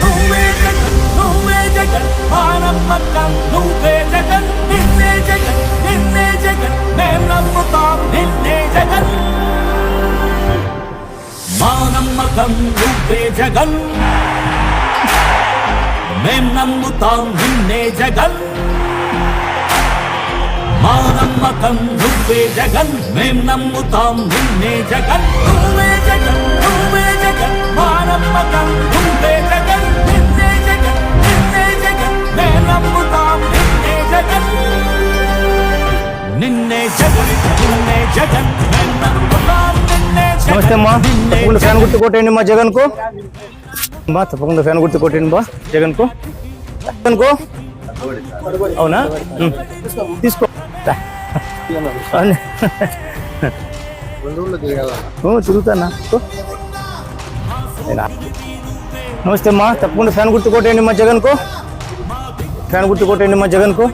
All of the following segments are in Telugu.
నువ్వే జగన్ నువ్వే జగన్ మానమ్మకం నువ్వే జగన్ నిన్నే జగన్ నిన్నే జగన్ మేం నమ్ముతాం నిన్నే జగన్. మానమ్మకం నువ్వే జగన్. మేం నమ్ముతాం నిన్నే జగన్. మానమ్మకం నువ్వే జగన్. మేం నమ్ముతాం నిన్నే జగన్. నువ్వే జగన్ నువ్వే జగన్. మానమ్మకం నువ్వే జగన్. నిన్నే జగన్ నిన్నే జగన్. మేం నమ్ముతాం నిన్నే జగన్. నిన్నే జగన్ నిన్నే జగన్. మేం నమ్ముతాం నిన్నే నమస్తే అమ్మా. నిన్నే తప్పకుండా ఫ్యాన్ జగన్. గుర్తు కొట్టండి మా జగన్కు బా తప్పకుండా ఫ్యాన్ గుర్తు కొట్టింది బా జగన్కు. జగన్కు? అవునా? తీసుకో. తిరుగుతానా? నమస్తే అమ్మా తప్పకుండా ఫ్యాన్ గుర్తు కొట్టేయండి మా జగన్కు. ఫ్యాన్ గుర్తు కొట్టేయండి మా జగన్కు.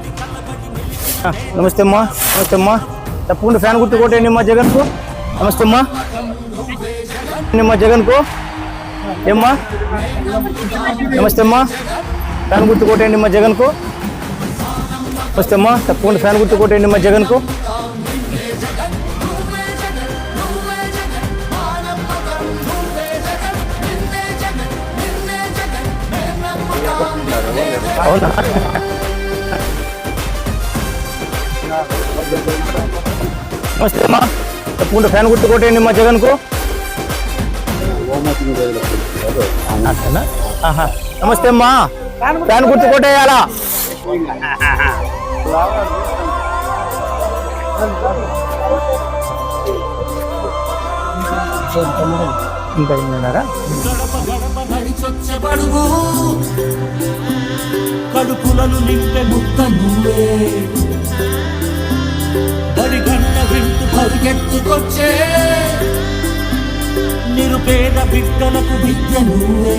నమస్తే అమ్మా నమస్తే అమ్మా. తప్పకుండా ఫ్యాన్ గుర్తు కొట్టేయండి మా జగన్కు. నమస్తే అమ్మా. మా జగన్కు. ఏమ్మా? నమస్తే అమ్మా. ఫ్యాన్ గుర్తు కొట్టేయండి మా జగన్కు నమస్తే అమ్మా. తప్పకుండా ఫ్యాన్ గుర్తు కొట్టేయండి మా జగన్కు. అవునా? నమస్తే అమ్మా. తప్పకుండా ఫ్యాన్ గుర్తు కొట్టేయండి మా జగన్ నమస్తే అమ్మా. ఫ్యాన్ గుర్తు కొట్టేయాలా? ఇంకా కడుపులను నింపే ముద్ద నువ్వే. బడిగంట వింటూ పరిగెత్తుకొచ్చే నిరుపేద బిడ్డలకు విద్య నువ్వే.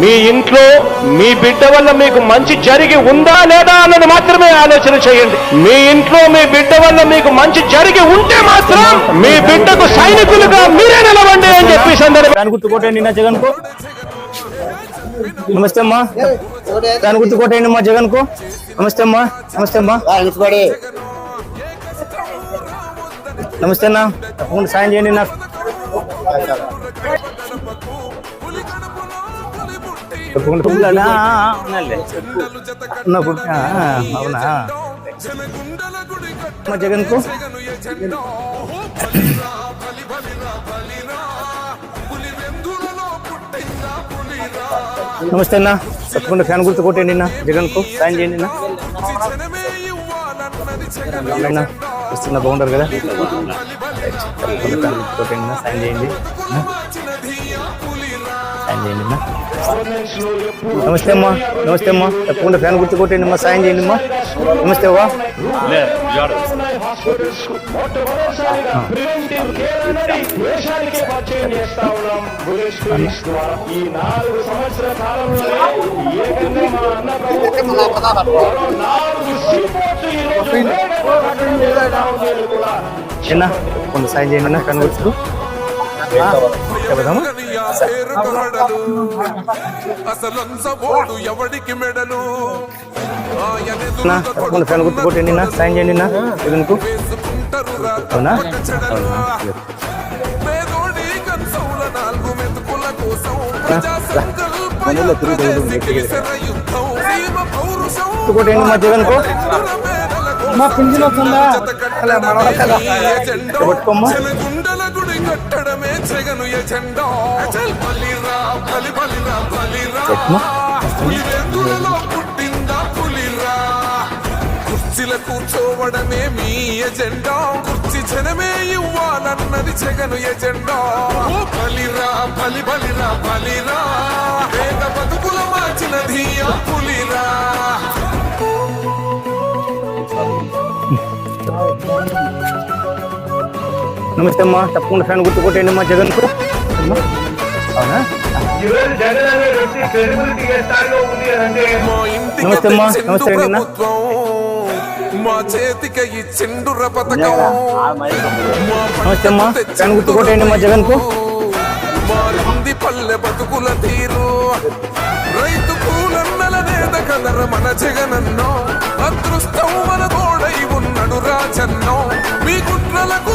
మీ ఇంట్లో మీ బిడ్డ వల్ల మీకు మంచి జరిగి ఉందా లేదా అన్నది మాత్రమే ఆలోచన చేయండి. మీ ఇంట్లో మీ బిడ్డ వల్ల మీకు మంచి జరిగి ఉంటే మాత్రం మీ బిడ్డకు సైనికులుగా మీరే నిలవండి అని చెప్పి సందర్భం ఫ్యాన్ నా జగన్కు నమస్తే అమ్మా. దాని గుర్తుకోటండి మా జగన్కు నమస్తే అమ్మా. నమస్తే అమ్మా. నమస్తే అన్న. సాయం చేయండి నాకు. అవునా? మా జగన్కు నమస్తే అన్న. తప్పకుండా ఫ్యాన్ గుర్తు కొట్టండి అన్న. జగన్కు సాయం చేయండి అన్న. అన్న వస్తున్నా బాగుంటారు కదా? తప్పకుండా ఫ్యాన్ గుర్తు కొట్టండి అన్న. సాయం చేయండి. అన్న. సాయం చేయండి అమ్మా నమస్తే అమ్మా నమస్తే అమ్మా. తప్పకుండా ఫ్యాన్ గుర్తు కొట్టండి అమ్మా సాయం చేయండి అమ్మా. నమస్తే అవ్వా. చిన్న కొంత సాయం చేయండి అన్న ఫ్యాన్ గుర్తుకు చెబుదామా అసలంచబోడు ఎవడికి మెడలు? అన్న తప్పకుండా ఫ్యాన్ గుర్తు కొట్టండి నా సాయం చేయండి నా జగన్కు వేసుకుంటారు అవునా? చెడలు. అవునా? పేదోడి కన్సౌల నాలుగు మెతుకుల కోసం రా, ప్రజా రా. మనలో సంకల్ప తిరుగుతూ ఉంటుంది, ప్రజాసి కేసర యుద్ధం సీమ పౌరుషం. గుర్తు కొట్టండి మా జగన్కు. మా పింఛన్ వస్తుందా పట్టుకోమ్మా. జగను బలిరా బలి బలిరా బలిరా. పులివెందులలో పుట్టిందా పులిరా? కుర్చీల కూర్చోవడమే మీ ఎజెండా. కుర్చీ జనమే ఇవ్వాలన్నది జగను ఎజెండా. బలిరా బలి బలిరా బలిరా. పేద బతుకుల మార్చినది ఆ పులిరా. నమస్తే అమ్మా. తప్పకుండా ఫ్యాన్ గుర్తు కొట్టండి మా జగన్కు. అమ్మా అవునా? జగన్ మా ఇంటికి నమస్తే అమ్మా. తెచ్చిండు నమస్తే అండి అన్న. ప్రభుత్వం. మా చేతికి పథకం. నమస్తే అమ్మా. మారింది పల్లె బతుకుల తీరు. రైతు కూలన్నల నేత కదర మన జగనన్నో. అదృష్టం మన తోడై ఉన్నడు రాజన్నో. మీ కుట్రలకు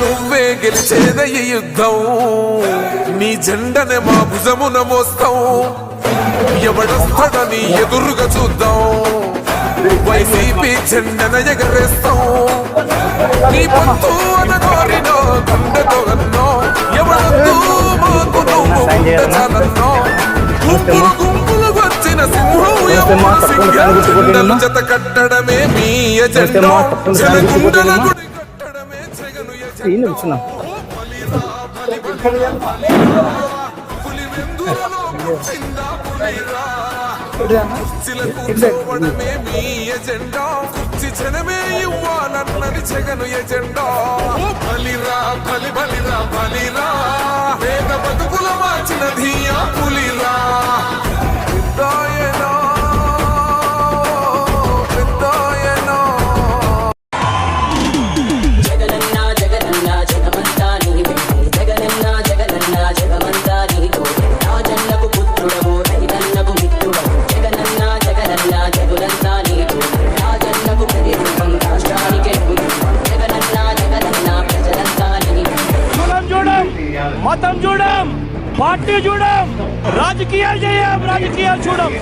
నువ్వే గెలిచేద ఈ యుద్ధం. నీ జెండనే మా భుజమున మోస్తాం. ఎవడొస్తాడని ఎదురుగా చూద్దాం. వైసీపీ జెండన ఎగరేస్తాం. నీ పొత్తు అనగోరిన గుండెతో అన్నో. ఎవడొద్దు మాకు నువ్వు ఉంటే చాలన్నో. గుంపులు గుంపులు వచ్చిన సింహం అమ్మా. జత కట్టడమే మీ ఎజెండా. జనగుండల. గుడి కుర్చీ జనమే ఇవ్వాలన్నది జగను ఎజెండా బలిరా బలి బలిరా బలిరా పేద బతుకుల మార్చినది రాజకీయాలు చూడం.